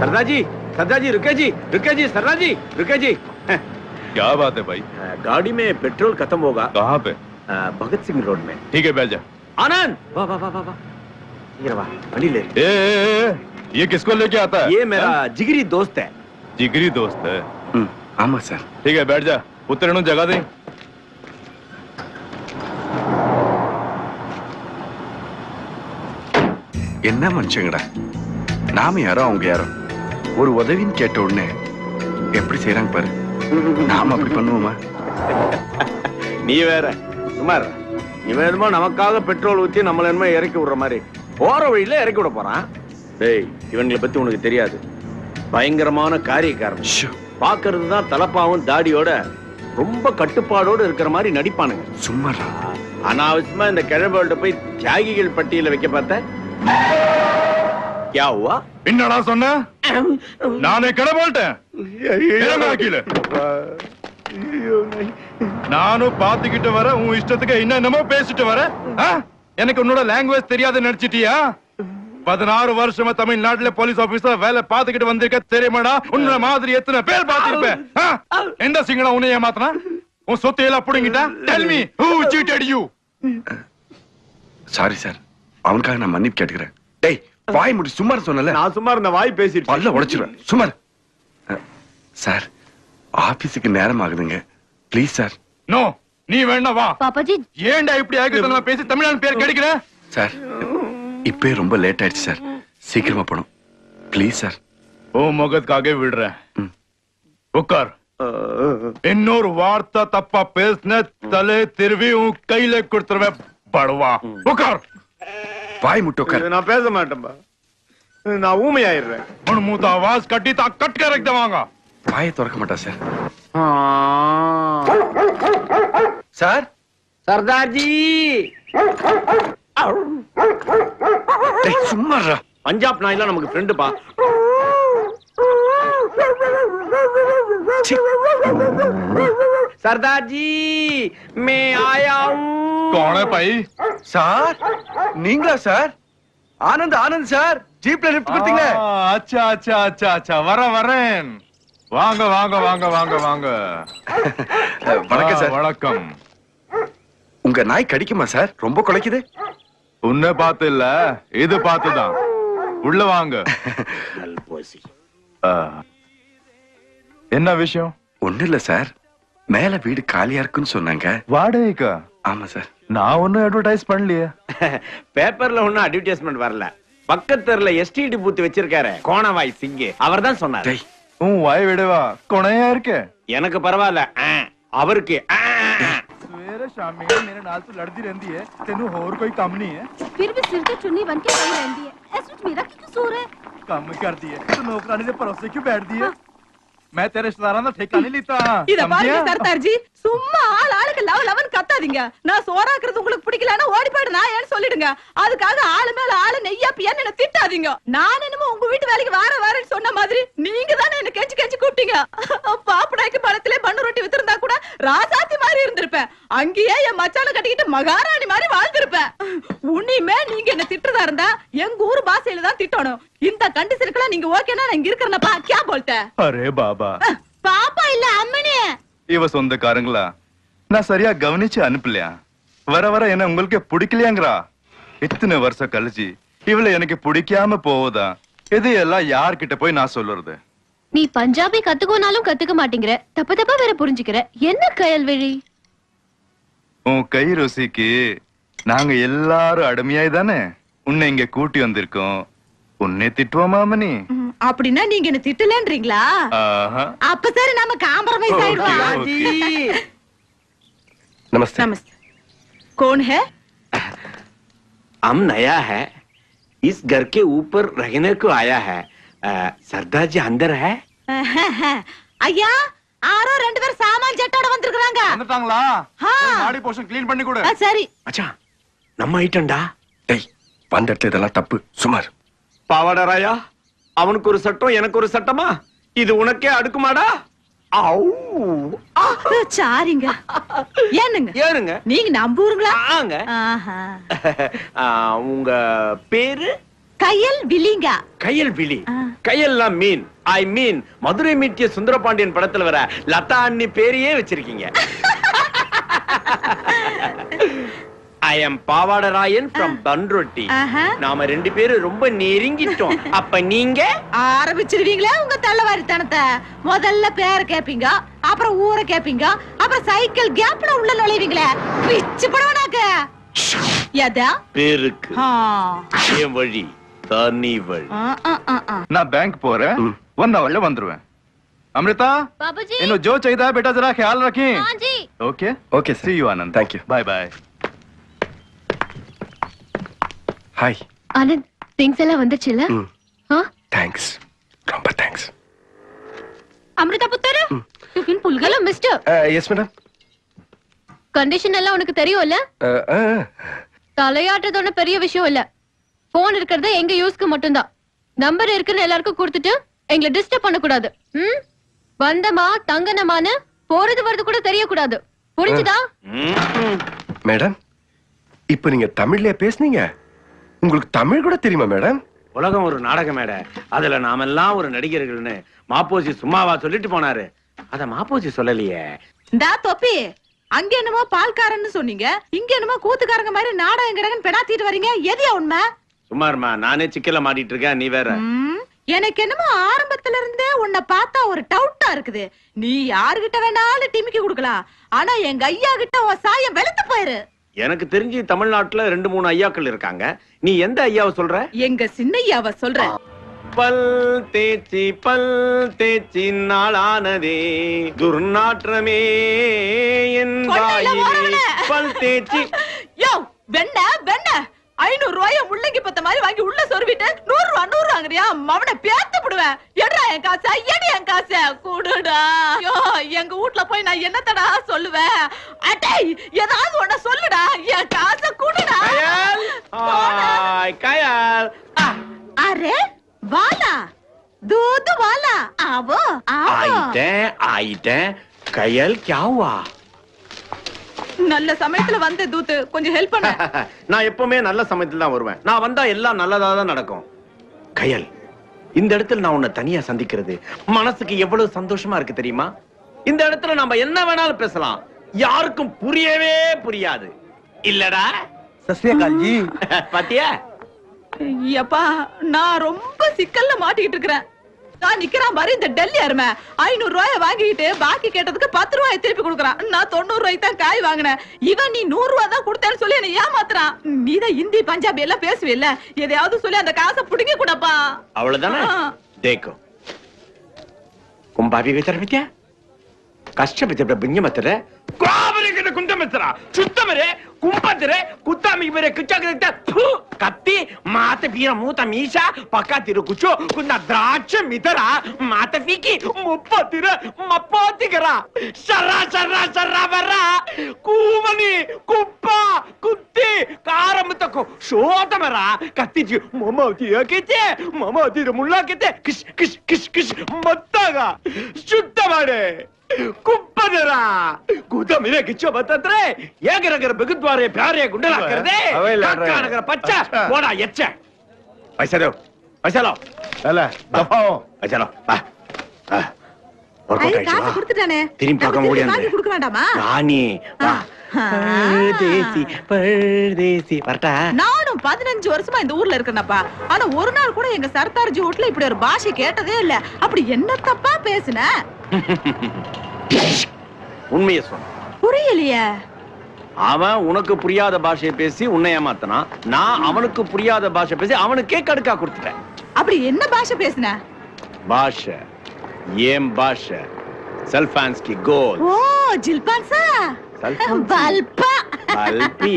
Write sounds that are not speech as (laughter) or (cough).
सरदार जी सरदार जी रुके जी रुके जी सरदार जी रुके जी क्या बात है भाई गाड़ी में पेट्रोल खत्म होगा कहाँ पे अ, भगत सिंह रोड में ठीक है बैठ जा आनंद वाह वाह वाह वाह वाह ये रहा गाड़ी ले ए, ए, ए, ये किसको लेके आता है ये मेरा हाँ? जिगरी दोस्त है जिगरी दोस्त है ம் ஆமா சார் ठीक है बैठ जा उतरने जगह दे என்ன மனுஷங்கடா நாம யாரோ அவங்க யாரோ ஒரு உதவின்னு கேட்ட உடனே எப்படி செய்றாங்க பாரு? நாம அப்படி பண்ணுவோமா? நீ வேற. சுமார் இவன் என்னமோ நமக்காக பெட்ரோல் ஊத்தி நம்மள என்னமோ இறக்கி விடுற மாதிரி. போற வழியில இறக்கி விட போறான். டேய் இவங்களை பத்தி உனக்கு தெரியாது. பயங்கரமான காரியக்காரன். பாக்குறது தான் தலப்பாவும் தாடியோட ரொம்ப கட்டுப்பாடோட இருக்கிற மாதிரி நடிப்பானுங்க. சும்மாடா. அனாவசியமா இந்த கிழவர்கள்ட்ட போய் தியாகிகள் பட்டியல வைக்க பார்த்த? क्या हुआ என்னடா சொன்ன நானே கடை போட்டேன் இறங்க கீழே நானும் பாத்துக்கிட்டு வர உன் இஷ்டத்துக்கு என்னென்னமோ பேசிட்டு வர ஆ? எனக்கு உன்னோட லாங்குவேஜ் தெரியாதுன்னு நினைச்சிட்டியா பதினாறு வருஷமா தமிழ்நாட்டுல போலீஸ் ஆபீசர் வேலை பாத்துக்கிட்டு வந்திருக்க தெரியுமாடா உன்ன மாதிரி எத்தனை பேர் பாத்திருப்பேன் ஆ? எந்த சிங்களம் உன்னை ஏமாத்தினா உன் சொத்து எல்லாம் புடுங்கிட்டா tell me who cheated you sorry sir அவனுக்காக நான் மன்னிப்பு கேட்டுக்கிறேன் டேய் வாய் முடி சுமார் சொன்னல. நான் சுமார் இந்த வாய் பேசிட்டு பல்ல உடைச்சிருவேன். சுமார் சார் ஆபீஸுக்கு நேரம் ஆகுதுங்க. Please sir. நோ நீ வேணா வா. பாப்பாஜி. ஏன்டா இப்படி ஆகுது நான் பேசி தமிழ்நாடு பேர் கெடுக்கிற? சார் இப்பே ரொம்ப லேட் ஆயிடுச்சு சார். சீக்கிரமா போணும் ப்ளீஸ் சார். ஓ முகத்துக்காக விடுறேன். உட்கார் இன்னொரு வார்த்தை தப்பா பேசின தலை திருவி உன் கையில கொடுத்துருவேன். படுவா. உட்கார் வாய் முட்டு நான் பேச மாட்டேன்பா. நான் ஊமையாயிடுறேன். அவனு மூத்த ஆவாஸ் கட்டி தா கட்டு கே வாங்க. வாயை திறக்க மாட்டா சார் சார் சர்தார்ஜி. சும்மாடா பஞ்சாப் நாயெல்லாம் நமக்கு ஃப்ரெண்டுப்பா सरदार जी मैं आया हूँ कौन है भाई சார் நீங்களா சார் ஆனந்த் ஆனந்த் சார் ஜீப்ல லிஃப்ட் கொடுத்தீங்களே ஆ, அச்சா அச்சா அச்சா அச்சா வரேன் வரேன் வாங்க வாங்க வாங்க வாங்க வாங்க அஹ், வணக்கம் ஆ, சார் வணக்கம் உங்க நாய் கடிக்குமா சார் ரொம்ப குலைக்குது உன்னை பார்த்து இல்ல இது பார்த்துதான் உள்ள வாங்க (laughs) ஆ. என்ன விஷயம் ஒண்ணு இல்ல சார் மேல வீடு காலியா இருக்குன்னு சொன்னாங்க. வாடகைக்கா? ஆமா சார். நான் ஒண்ணும் அட்வர்டைஸ் பண்ணலையே. (laughs) பேப்பர்ல ஒண்ணும் அட்வர்டைஸ்மெண்ட் வரல. பக்கத்துல எஸ்டிடி பூத்து வச்சிருக்காரு கோணவாய் சிங்கு. அவர் தான் சொன்னார். உன் வாய் விடவா? கொனையா இருக்க. எனக்கு பரவாயில்ல. அவருக்கு सवेरे शाम में मेरे नाल तो लड़ती रहती है तेन होर कोई काम नहीं है फिर भी सिर की चुन्नी बन के पड़ी रहती है इस विच मेरा की कसूर है काम करती है तो नौकरानी के भरोसे क्यों मैं तेरे रिश्तेदारा ना ठेका नहीं लेता இத பாருங்க சர்தார் ஜி சும்மா ஆள் ஆளுக்கு லவ் லவன் கத்தாதீங்க. நான் சோறாக்குறது உங்களுக்கு பிடிக்கலன்னா ஓடி போயிடு நான் ஏன்னு சொல்லிடுங்க. அதுக்காக ஆளு மேல ஆளு நெய்யா பியான்னு என்ன திட்டாதீங்க. நான் என்னமோ உங்க வீட்டு வேலைக்கு வார வாரன்னு சொன்ன மாதிரி நீங்க தானே என்ன கெஞ்சி கெஞ்சி கூப்பிட்டீங்க. பாப்படாய்க்கு பழத்திலே பண்ணு ரொட்டி வித்துருந்தா ராசாத்தி மாதிரி இருந்திருப்பேன் அங்கேயே என் மச்சான கட்டிக்கிட்டு மகாராணி மாதிரி வாழ்ந்திருப்பேன் உன்னிமே நீங்க என்ன திட்டுறதா இருந்தா எங்க ஊர் பாஷையில தான் திட்டணும். இந்த கண்டிஷனுக்குலாம் நீங்க ஓகேனா நான் இங்க இருக்கிறனப்பா கே போல்ட்ட? அரே பாபா. பாப்பா இல்ல அம்மனே. இவ சொந்தக்காரங்களா? நான் சரியா கவனிச்சு அனுப்பலையா? வர வர என்ன உங்களுக்கு பிடிக்கலையாங்கிறா? இத்தனை வருஷம் கழிச்சு இவளை எனக்கு பிடிக்காம போவதா இது எல்லாம் யார்கிட்ட போய் நான் சொல்லுறது நீ பஞ்சாபி கத்துக்கோனாலும் கத்துக்க மாட்டேங்கிற தப்பு தப்பா வேற புரிஞ்சுக்கிற என்ன கயல்வெளி உன் கை ருசிக்கு நாங்க எல்லாரும் அடிமையாய் தானே உன்னை இங்க கூட்டி வந்திருக்கோம் உன்னை திட்டுவோமா மணி ம், அப்படின்னா நீங்க என்ன திட்டலன்றீங்களா ஆஹா அப்ப சரி நம்ம காம்ப்ரமைஸ் ஆயிடுவோம் Okay. जी நமஸ்தே नमस्ते कौन है हम नया है इस घर के ऊपर रहने को आया है अ, सरदार जी अंदर है (laughs) ஐயா ஆரோ ரெண்டு பேர் சாமான் ஜெட்டோட வந்திருக்காங்க வந்துட்டாங்களா? பாடி போஷன் கிளீன் பண்ணி கொடு. சரி. அச்சா நம்ம ஐட்டம்டா. டேய் வந்த இதெல்லாம் தப்பு. சுமார் பாவாடா ராயா அவனுக்கு ஒரு சட்டம் எனக்கு ஒரு சட்டமா? இது உனக்கே அடுக்குமாடா? சாரிங்க. ஏனுங்க? ஏனுங்க? நீங்க நம்பூருங்களா உங்க பேரு? கையல் விழிங்க? கையல் விழி. ஆ. கையெல்லாம் மீன். ஐ மீன். மதுரை மீட்டிய சுந்தரபாண்டியன் படத்துல வர லதா அண்ணி பேரையே வச்சிருக்கீங்க. I am Pavadarayan from Panrotti. நாம ரெண்டு பேரும் ரொம்ப நெருங்கிட்டோம். அப்ப நீங்க? ஆரம்பிச்சிருவீங்களே உங்க தள்ளவாரித்தனத்தை. முதல்ல பேர கேப்பீங்க அப்புறம் ஊரை கேப்பீங்க அப்புறம் சைக்கிள் கேப்ல உள்ள நுழைவீங்களே. பிச்சு படவனாக்க எதா? பேருக்கு. என் வழி. தனி வழி ஆ, ஆ, ஆ, ஆ. நான் பேங்க் போறேன் வந்த வழியில வந்துருவேன் அமிர்தா बाबूजी इन्हों जो चाहिए बेटा जरा ख्याल रखें हाँ जी okay okay see sir you Anand Thank you. Bye bye hi Anand things எல்லாம் வந்துச்சுல்ல ம் ஆ? தேங்க்ஸ் ரொம்ப தேங்க்ஸ் அமிர்தா புத்தர் டிஃபின் புல்கல மிஸ்டர் எஸ் மேடம் கண்டிஷன் எல்லாம் உனக்கு தெரியும்ல தலையாட்டுறது ஒண்ணும் பெரிய விஷயம் இல்ல போன் இருக்கிறது எங்க யூஸ்க்கு மட்டும்தான். நம்பர் இருக்குன்னு எல்லாருக்கும் கொடுத்துட்டு எங்களை டிஸ்டர்ப் பண்ண கூடாது ம்? வந்தமா தங்கனமான்னு போறது வரது கூட தெரியக்கூடாது. புரிஞ்சுதா. மேடம் இப்போ நீங்க தமிழ்ல பேசுனீங்க. உங்களுக்கு தமிழ் கூட தெரியுமா மேடம்? உலகம் ஒரு நாடக மேடை அதுல நாமெல்லாம் ஒரு நடிகர்கள்னு மாப்போசி சும்மாவா சொல்லிட்டு போனாரு. அத மாப்போசி சொல்லலையே. இந்தா தொப்பி. அங்க என்னமோ பால்காரன்னு சொன்னீங்க. இங்க என்னமோ கூத்துக்காரங்க மாதிரி நாடகம் கிடங்கன்னு பெடாத்திட்டு வரீங்க. எதியா உண்மை? சும்மா இருமா நானே சிக்கல மாட்டிட்டு இருக்கேன் நீ வேற. எனக்கு என்னமோ ஆரம்பத்துல இருந்தே உன்னை பார்த்தா ஒரு டவுட்டா இருக்குது. நீ யாருகிட்ட வேணாலும் டிமிக்கி கொடுக்கலாம். ஆனா எங்க ஐயா கிட்ட உன் சாயம் வெளுத்து போயிரு. எனக்கு தெரிஞ்சு தமிழ்நாட்டுல ரெண்டு மூணு ஐயாக்கள் இருக்காங்க. நீ எந்த ஐயாவை சொல்ற? எங்க சின்னையாவ சொல்றேன் பல் தேச்சி பல் தேச்சி நாளானதே. துர்நாற்றமே என் வாயிலே. பல் தேச்சி யோ வெண்ண வெண்ண. ஐநூறு ரூபாய முள்ளங்கி பத்த மாதிரி வாங்கி உள்ள சொருவிட்டு நூறு ரூபா நூறு வாங்குறியா மவனை பேத்து விடுவேன் எடுறா என் காசை எடி என் காசை குடுடா யோ எங்க வீட்ல போய் நான் என்னத்தடா சொல்லுவேன் அட்டை ஏதாவது ஒண்ண சொல்லுடா என் காசை குடுடா கயல் ஹாய் கயல் ஆ, அரே வாலா दूध वाला आवो आवो ஆயிட்டேன் ஆயிட்டேன் கயல் கியாவா நல்ல சமயத்துல வந்த தூத்து கொஞ்சம் ஹெல்ப் பண்ண. (laughs) நான் எப்பவுமே நல்ல சமயத்துல தான் வருவேன். நான் வந்தா எல்லாம் நல்லதா தான் நடக்கும். கயல் இந்த இடத்துல நான் உன்னை தனியா சந்திக்கிறது மனசுக்கு எவ்வளவு சந்தோஷமா இருக்கு தெரியுமா? இந்த இடத்துல நம்ம என்ன வேணாலும் பேசலாம். யாருக்கும் புரியவே புரியாது. இல்லடா. (laughs) பாத்தியா? எப்பா நான் ரொம்ப சிக்கல்ல மாட்டிக்கிட்டு இருக்கிறேன். நான் நிக்கிறா மாதிரி இந்த டெல்லி அருமை. ஐநூறு ரூபாய வாங்கிட்டு பாக்கி கேட்டதுக்கு பத்து ரூபாய் திருப்பி கொடுக்குறான். நான் தொண்ணூறு ரூபாய்க்கு தான் காய் வாங்கினேன். இவன் நீ நூறு ரூபாய் தான் கொடுத்தேன்னு சொல்லி என்ன ஏமாத்துறான். நீ தான் ஹிந்தி பஞ்சாபி எல்லாம் பேசுவில்ல. எதையாவது சொல்லி அந்த காசை புடுங்கி கொடுப்பா. அவ்வளவுதானே? தேக்கோ உன் பாபி வைத்தர பத்தியா கஷ்டப்பட்டு இப்படி கோபலிக்கிட்ட குந்தம் வச்சுறா சுத்தமரே கும்பத்திரே குத்தாமிக்கு பேரே கிச்சாக்கு தூ கத்தி மாத்த பீர மூத்த மீசா பக்கா திரு குச்சோ குந்த திராட்ச மிதரா மாத்த பீக்கி முப்ப திரு மப்போத்திக்கிறா சரா சரா சரா வரா கூமணி குப்பா குத்தி ಕಾರಮುತ್ತಕ್ಕೂ ಶೋತ ಮರ ಕತ್ತಿಜಿ ಮೊಮ್ಮತಿ ಹಾಕೈತೆ ಮೊಮ್ಮತಿ ಮುಳ್ಳಾಕೈತೆ ಕಿಶ್ ಕಿಶ್ ಕಿಶ್ ಕಿಶ್ ಮತ್ತಾಗ ಶುದ್ಧ ಮಾಡೆ ಕುಪ್ಪದರ ಗುದಮಿನ ಗಿಚ್ಚೋ ಬತ್ತಂದ್ರೆ ಏಗನಗರ ಬಿಗುದ್ವಾರೆ திரும்பி பார்க்க முடியாது ராணி பரதேசி நானும் பதினஞ்சு வருஷமா இந்த ஊர்ல இருக்கேனப்பா ஆனா ஒரு நாள் கூட எங்க சர்தார்ஜி ஹோட்டல இப்படி ஒரு பாஷை கேட்டதே இல்ல. அப்படி என்ன தப்பா பேசுன? (laughs) உண்மையை சொன்ன புரியலையே. அவன் உனக்கு புரியாத பாஷையை பேசி உன்னை ஏமாத்தனான் நான் அவனுக்கு புரியாத பாஷை பேசி அவனுக்கே கடுக்கா கொடுத்துட்டேன். அப்படி என்ன பாஷை பேசுன? பாஷை. ஏன் பாஷை. செல்ஃபான்ஸ்கி கோல். ஓ ஜில்பான்சா. பல்பா பல்பி